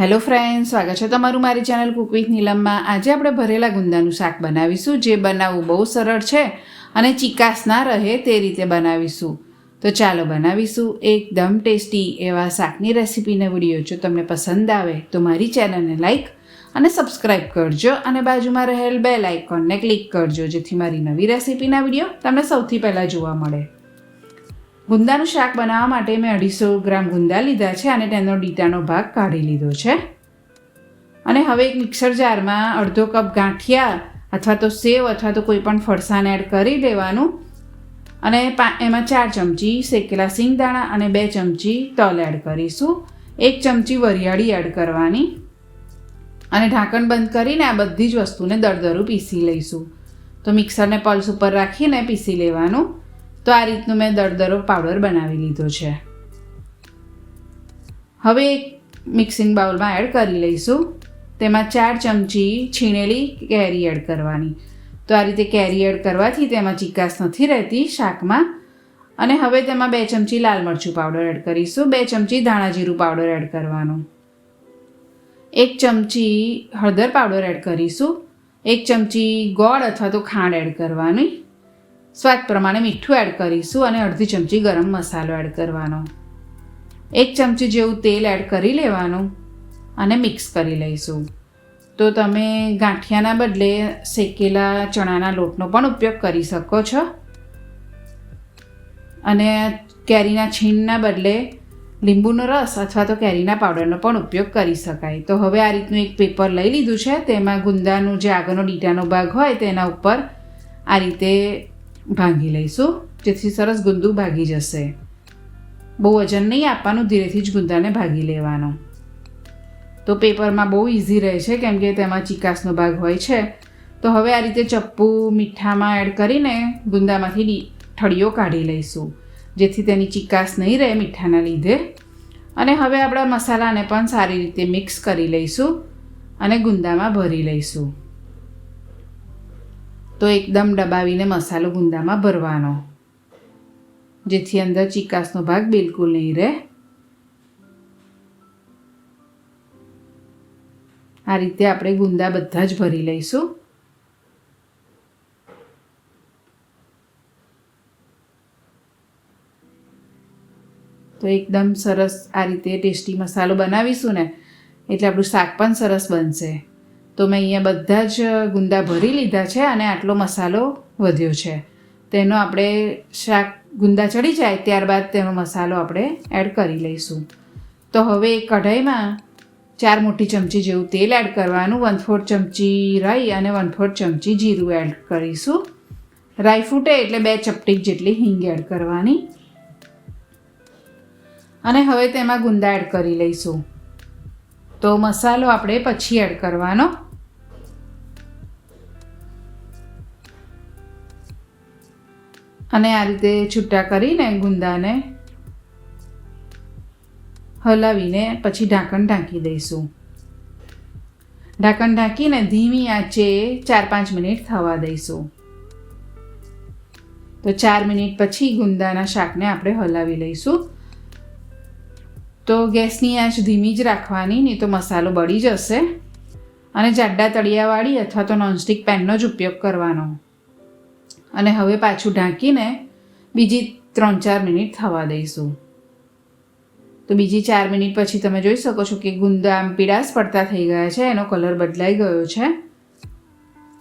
Hello friend, સ્વાગત છે તમારું મારી ચેનલ કુક વિથ નીલમમાં. આજે આપણે ભરેલા ગુંદાનું શાક બનાવીશું, જે બનાવવું બહુ સરળ છે અને ચિકાસ ના રહે તે રીતે બનાવીશું. તો ચાલો બનાવીશું એકદમ ટેસ્ટી એવા શાકની રેસીપીના વીડિયો. જો તમને પસંદ આવે તો મારી ચેનલને લાઈક અને સબસ્ક્રાઇબ કરજો અને બાજુમાં રહેલ બેલ આઇકોનને ક્લિક કરજો, જેથી મારી નવી રેસીપીના વીડિયો તમને સૌથી પહેલાં જોવા મળે. ગુંદાનું શાક બનાવવા માટે મેં અઢીસો ગ્રામ ગુંદા લીધા છે અને તેનો ડીટાનો ભાગ કાઢી લીધો છે. અને હવે એક મિક્સર જારમાં અડધો કપ ગાંઠિયા અથવા તો સેવ અથવા તો કોઈ પણ ફરસાણ એડ કરી દેવાનું. અને એમાં ચાર ચમચી શેકેલા સિંગદાણા અને બે ચમચી તલ એડ કરીશું. એક ચમચી વરિયાળી એડ કરવાની. અને ઢાંકણ બંધ કરીને આ બધી જ વસ્તુને દરદરું પીસી લઈશું. તો મિક્સરને પલ્સ ઉપર રાખીને પીસી લેવાનું. તો આ રીતનું મેં દરદરો પાવડર બનાવી લીધો છે. હવે એક મિક્સિંગ બાઉલમાં એડ કરી લઈશું. તેમાં ચાર ચમચી છીણેલી કેરી એડ કરવાની. તો આ રીતે કેરી એડ કરવાથી તેમાં ચિકાસ નથી રહેતી શાકમાં. અને હવે તેમાં બે ચમચી લાલ મરચું પાવડર એડ કરીશું. બે ચમચી ધાણા જીરું પાવડર એડ કરવાનું. એક ચમચી હળદર પાવડર એડ કરીશું. એક ચમચી ગોળ અથવા તો ખાંડ એડ કરવાની. સ્વાદ પ્રમાણે મીઠું એડ કરીશું અને અડધી ચમચી ગરમ મસાલો એડ કરવાનો. એક ચમચી જેવું તેલ એડ કરી લેવાનું અને મિક્સ કરી લઈશું. તો તમે ગાંઠિયાના બદલે શેકેલા ચણાના લોટનો પણ ઉપયોગ કરી શકો છો. અને કેરીના છીણના બદલે લીંબુનો રસ અથવા તો કેરીના પાવડરનો પણ ઉપયોગ કરી શકાય. તો હવે આ રીતનું એક પેપર લઈ લીધું છે. તેમાં ગુંદાનું જે આગળનો ડીટાનો ભાગ હોય તેના ઉપર આ રીતે ભાંગી લઈશું, જેથી સરસ ગુંદું ભાગી જશે. બહુ વજન નહીં આપવાનું, ધીરેથી જ ગુંદાને ભાગી લેવાનો. તો પેપરમાં બહુ ઇઝી રહે છે, કેમ કે તેમાં ચિકાસનો ભાગ હોય છે. તો હવે આ રીતે ચપ્પુ, મીઠામાં એડ કરીને ગુંદામાંથી ઠળીઓ કાઢી લઈશું, જેથી તેની ચિકાસ નહીં રહે મીઠાના લીધે. અને હવે આપણા મસાલાને પણ સારી રીતે મિક્સ કરી લઈશું અને ગુંદામાં ભરી લઈશું. તો એકદમ દબાવીને મસાલો ગુંદામાં ભરવાનો. જેથી અંદર ચિકાસનો ભાગ બિલકુલ નહીં રહે. આ રીતે આપણે ગુંદા બધા જ ભરી લઈશું. તો એકદમ સરસ આ રીતે ટેસ્ટી મસાલો બનાવીશું ને, એટલે આપણું શાક પણ સરસ બનશે. તો મેં અહીંયા બધા જ ગુંદા ભરી લીધા છે અને આટલો મસાલો વધ્યો છે. તેનો આપણે શાક ગુંદા ચડી જાય ત્યારબાદ તેનો મસાલો આપણે એડ કરી લઈશું. તો હવે કઢાઈમાં ચાર મોટી ચમચી જેવું તેલ એડ કરવાનું વન ફોર્થ ચમચી રાઈ અને વન ફોર્થ ચમચી જીરું એડ કરીશું. રાઈ ફૂટે એટલે બે ચપટીક જેટલી હિંગ એડ કરવાની. અને હવે તેમાં ગુંદા એડ કરી લઈશું. તો મસાલો આપણે પછી એડ કરવાનો. અને આ રીતે છૂટા કરીને ગુંદાને હલાવીને પછી ઢાંકણ ઢાંકી દઈશું. ઢાંકણ ઢાંકીને ધીમી આંચે ચાર પાંચ મિનિટ થવા દઈશું. તો ચાર મિનિટ પછી ગુંદાના શાકને આપણે હલાવી લઈશું. તો ગેસની આંચ ધીમી જ રાખવાની, નહીં તો મસાલો બળી જશે. અને જાડા તળિયાવાળી અથવા તો નોનસ્ટિક પેનનો જ ઉપયોગ કરવાનો. અને હવે પાછું ઢાંકીને બીજી ત્રણ ચાર મિનિટ થવા દઈશું. તો બીજી ચાર મિનિટ પછી તમે જોઈ શકો છો કે ગુંદા પીળાશ પડતા થઈ ગયા છે, એનો કલર બદલાઈ ગયો છે.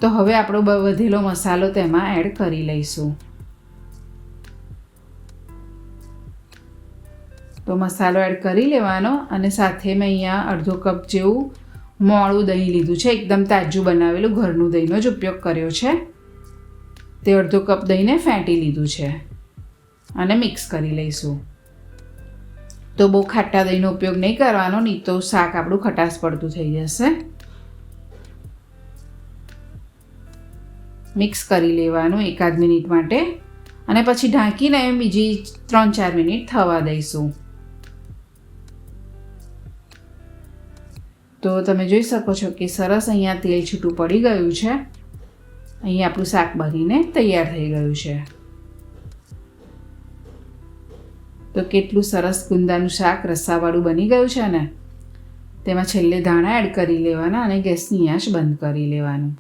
તો હવે આપણો વધેલો મસાલો તેમાં એડ કરી લઈશું. તો મસાલો એડ કરી લેવાનો અને સાથે મેં અહીંયા અડધો કપ જેવું મોળું દહીં લીધું છે, એકદમ તાજું બનાવેલું ઘરનું દહીંનો જ ઉપયોગ કર્યો છે. તે અડધો કપ દહીંને ફેંટી લીધું છે. અને મિક્સ કરી લઈશું. તો બહુ ખાટા દહીંનો ઉપયોગ નહીં કરવાનો, નહીં તો શાક આપણું ખટાશ પડતું થઈ જશે. મિક્સ કરી લેવાનું એકાદ મિનિટ માટે. અને પછી ઢાંકીને બીજી ત્રણ ચાર મિનિટ થવા દઈશું. તો તમે જોઈ શકો છો કે સરસ અહીંયા તેલ છૂટું પડી ગયું છે. અહીં આપણું શાક બનીને તૈયાર થઈ ગયું છે. તો કેટલું સરસ ગુંદાનું શાક રસાવાળું બની ગયું છે ને? તેમાં છેલ્લે ધાણા એડ કરી લેવાના અને ગેસની આંચ બંધ કરી લેવાનું.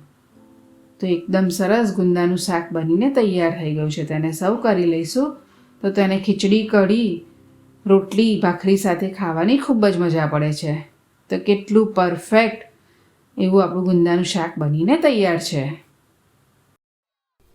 તો એકદમ સરસ ગુંદાનું શાક બનીને તૈયાર થઈ ગયું છે. તેને સર્વ કરી લઈશું. તો તેને ખીચડી, કઢી, રોટલી, ભાખરી સાથે ખાવાની ખૂબ જ મજા પડે છે. તો કેટલું પરફેક્ટ એવું આપણું ગુંદાનું શાક બનીને તૈયાર છે.